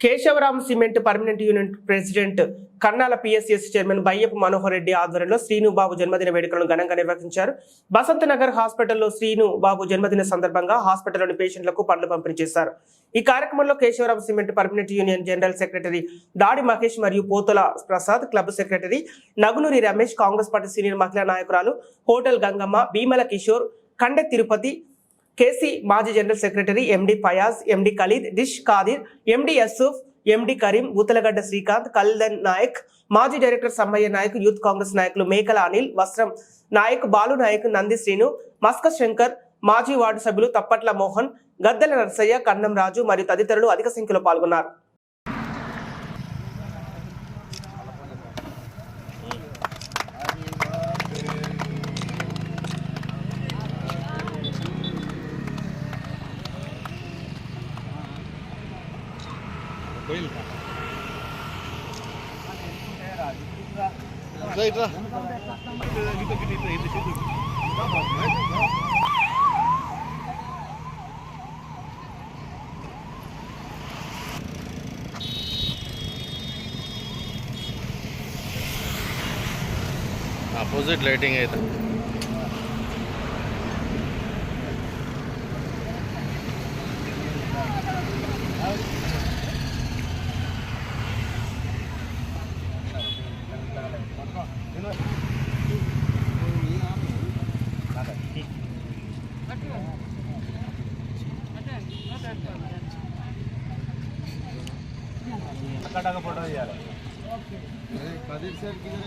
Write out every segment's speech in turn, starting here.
Keshavaram cement permanent unit president Kannala PSS chairman Bayyapu Manohar Reddy ఆధ్వర్యంలో శ్రీనుబాబు జన్మదిన వేడుకలను ఘనంగా నిర్వహించారు. బసంత్ నగర్ హాస్పిటల్లో శ్రీనుబాబు జన్మదిన సందర్భంగా హాస్పిటల్లోని పేషెంట్లకు పండ్లు పంపిణీ చేశారు. ఈ కార్యక్రమంలో Keshavrao cement permanent union general secretary Dadi Mahesh మరియు Pothula Prasad club secretary Nagunuri Ramesh Congress party senior మహిళా నాయకురాలు హోటల్ గంగమ్మ భీమల కిషోర్ కండె తిరుపతి కేసీ మాజీ general secretary MD Fayaz MD Khalid dish Khadir MD Yusuf MD Karim Bhuthalagadda Srikanth Kaldan Nayak మాజీ director Sammaiah Nayak youth Congress నాయకులు మేకల అనిల్ వస్త్రం నాయక్ బాలు నాయక్ నంది శ్రీను మస్క శంకర్ మాజీ ward సభ్యులు తప్పట్ల మోహన్ గద్దెల నర్సయ్య కన్నం రాజు మరియు తదితరులు అధిక సంఖ్యలో పాల్గొన్నారు. கோயில் ரைட்ரா கிட்ட கிட்ட இது சேர்த்து अपोजिट लाइटिंग है రైట్ రా అపోజిట్ లైటింగ్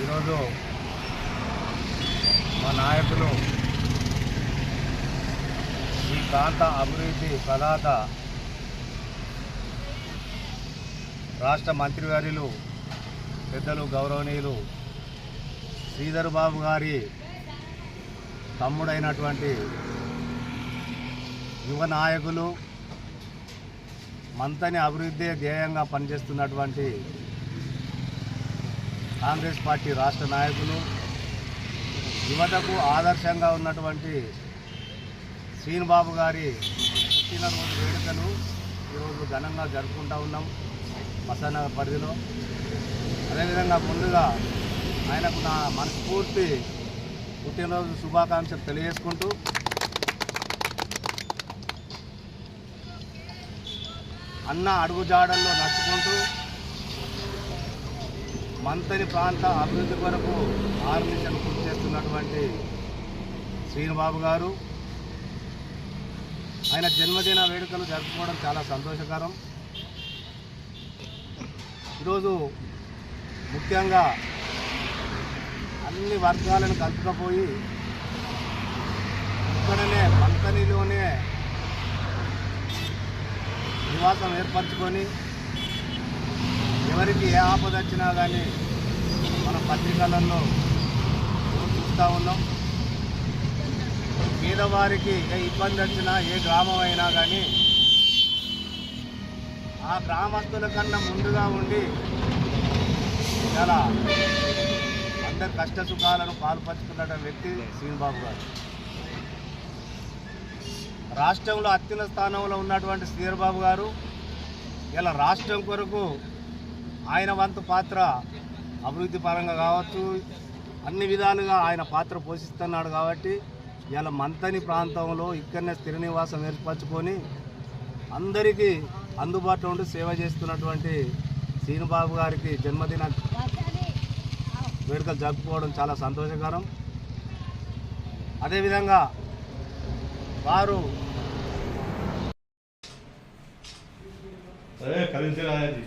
ఈరోజు మా నాయకులు. ఈ ప్రాంత అభివృద్ధి ప్రదాత రాష్ట్ర మంత్రివర్యులు పెద్దలు గౌరవనీయులు శ్రీధర్ బాబు గారి తమ్ముడైనటువంటి యువ నాయకులు మంతని అభివృద్ధి ధ్యేయంగా పనిచేస్తున్నటువంటి కాంగ్రెస్ పార్టీ రాష్ట్ర నాయకులు యువతకు ఆదర్శంగా ఉన్నటువంటి శ్రీనుబాబు గారి పుట్టినరోజు వేడుకలు ఈరోజు ఘనంగా జరుపుకుంటూ ఉన్నాం మసానగర్ పరిధిలో. అదేవిధంగా ముందుగా ఆయనకు నా మనస్ఫూర్తి పుట్టినరోజు శుభాకాంక్షలు తెలియజేసుకుంటూ అన్న అడుగుజాడల్లో నడుచుకుంటూ మంతని ప్రాంత అభివృద్ధి కొరకు ఆర్మిషన్ కృషి చేస్తున్నటువంటి శ్రీనుబాబు గారు. ఆయన జన్మదిన వేడుకలు జరుపుకోవడం చాలా సంతోషకరం. ఈరోజు ముఖ్యంగా అన్ని వర్గాలను కలుపుకపోయి ఇక్కడనే మంతనిలోనే నివాసం ఏర్పరచుకొని ఎవరికి ఏ ఆపద వచ్చినా కానీ మన పత్రికలలో చూస్తూ ఉన్నాం. పేదవారికి ఏ ఇబ్బంది వచ్చినా ఏ గ్రామం అయినా కానీ ఆ గ్రామస్తుల కన్నా ముందుగా ఉండి చాలా అందరి కష్ట సుఖాలను పాల్పంచుకున్న వ్యక్తి శ్రీనిబాబు గారు. రాష్ట్రంలో అత్యున్న స్థానంలో ఉన్నటువంటి శ్రీధర్బాబు గారు ఇలా రాష్ట్రం కొరకు ఆయన వంతు పాత్ర అభివృద్ధి పరంగా కావచ్చు అన్ని విధాలుగా ఆయన పాత్ర పోషిస్తున్నాడు కాబట్టి ఇలా మంతని ప్రాంతంలో ఇక్కడనే స్థిర నివాసం ఏర్పరచుకొని అందరికీ అందుబాటులో ఉండి సేవ చేస్తున్నటువంటి శ్రీనుబాబు గారికి జన్మదిన వేడుకలు జరుపుకోవడం చాలా సంతోషకరం. అదేవిధంగా వారు అరే కలిసి రాయాలి